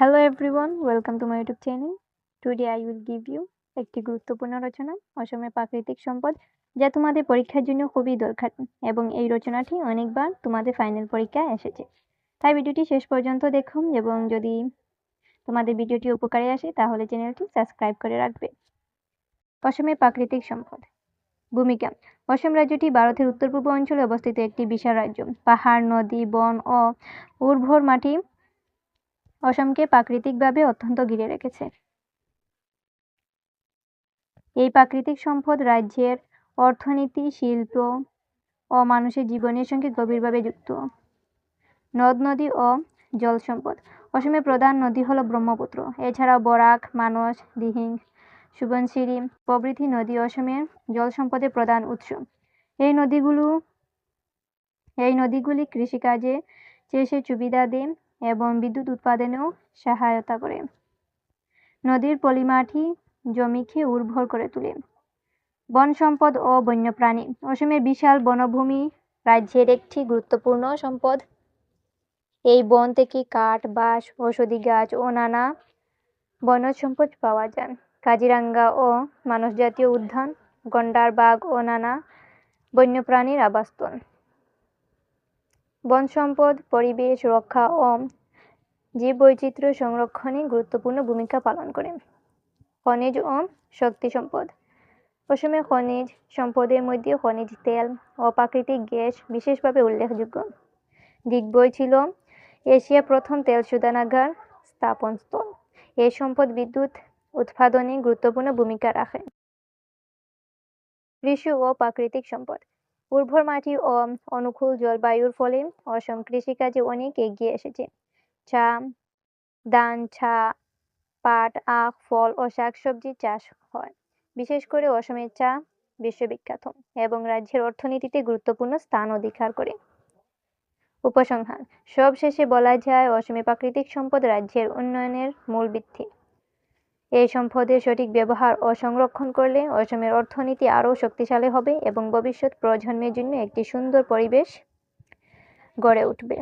Hello everyone, welcome to my YouTube channel. Today I will give you একটি গুরুত্বপূর্ণ রচনা অসমের প্রাকৃতিক সম্পদ যা তোমাদের পরীক্ষার জন্য খুবই দরকার এবং এই রচনাটি অনেকবার তোমাদের ফাইনাল পরীক্ষায় এসেছে। তাই ভিডিওটি শেষ পর্যন্ত দেখুন এবং যদি তোমাদের ভিডিওটি উপকারে আসে তাহলে চ্যানেলটি সাবস্ক্রাইব করে রাখবে। অসমের প্রাকৃতিক সম্পদ। ভূমিকা। অসম রাজ্যটি ভারতের উত্তর পূর্ব অঞ্চলে অবস্থিত একটি বিশাল রাজ্য। পাহাড় নদী বন ও উর্বর মাটি অসমকে প্রাকৃতিকভাবে অত্যন্ত ঘিরে রেখেছে। এই প্রাকৃতিক সম্পদ রাজ্যের অর্থনীতি, শিল্প ও মানুষের জীবনের সঙ্গে গভীরভাবে যুক্ত। নদ, নদী ও জল সম্পদ। অসমের প্রধান নদী হল ব্রহ্মপুত্র। এছাড়াও বরাক, মানস, দিহিং, সুবনশিরি প্রভৃতি নদী অসমের জল সম্পদের প্রধান উৎস। এই নদীগুলো, এই নদীগুলি কৃষিকাজে সেচের সুবিধা দেন এবং বিদ্যুৎ উৎপাদনেও সহায়তা করে। নদীর পলিমাটি জমিকে উর্বর করে তোলে। বন সম্পদ ও বন্যপ্রাণী। অসমের বিশাল বনভূমি রাজ্যের একটি গুরুত্বপূর্ণ সম্পদ। এই বন থেকে কাঠ, বাঁশ, ঔষধি গাছ ও নানা বনজ সম্পদ পাওয়া যায়। কাজিরাঙ্গা ও মানস জাতীয় উদ্যান গন্ডার বাঘ ও নানা বন্যপ্রাণীর আবাসস্থল। বন সম্পদ, পরিবেশ, রক্ষা ও জীববৈচিত্র্য সংরক্ষণে গুরুত্বপূর্ণ ভূমিকা পালন করে। খনিজ ও শক্তি সম্পদ। অসমে খনিজ সম্পদের মধ্যে খনিজ তেল ও প্রাকৃতিক গ্যাস বিশেষভাবে উল্লেখযোগ্য। দিগ্বই ছিল এশিয়া প্রথম তেল শোধনাগার স্থাপনস্থল এই সম্পদ বিদ্যুৎ উৎপাদনে গুরুত্বপূর্ণ ভূমিকা রাখে। কৃষি ও প্রাকৃতিক সম্পদ। উর্বর মাটি ও অনুকূল জলবায়ুর ফলে অসম কৃষিকাজে অনেক এগিয়ে এসেছে। চা, ধান চা পাট, আখ, ফল ও শাকসবজি চাষ হয়। বিশেষ করে অসমের চা বিশ্ববিখ্যাত এবং রাজ্যের অর্থনীতিতে গুরুত্বপূর্ণ স্থান অধিকার করে। উপসংহার, সবশেষে বলা যায় অসমে প্রাকৃতিক সম্পদ রাজ্যের উন্নয়নের মূল ভিত্তি। এই সম্পদের সঠিক ব্যবহার ও সংরক্ষণ করলে অসমের অর্থনীতি আরও শক্তিশালী হবে এবং ভবিষ্যৎ প্রজন্মের জন্য একটি সুন্দর পরিবেশ গড়ে উঠবে।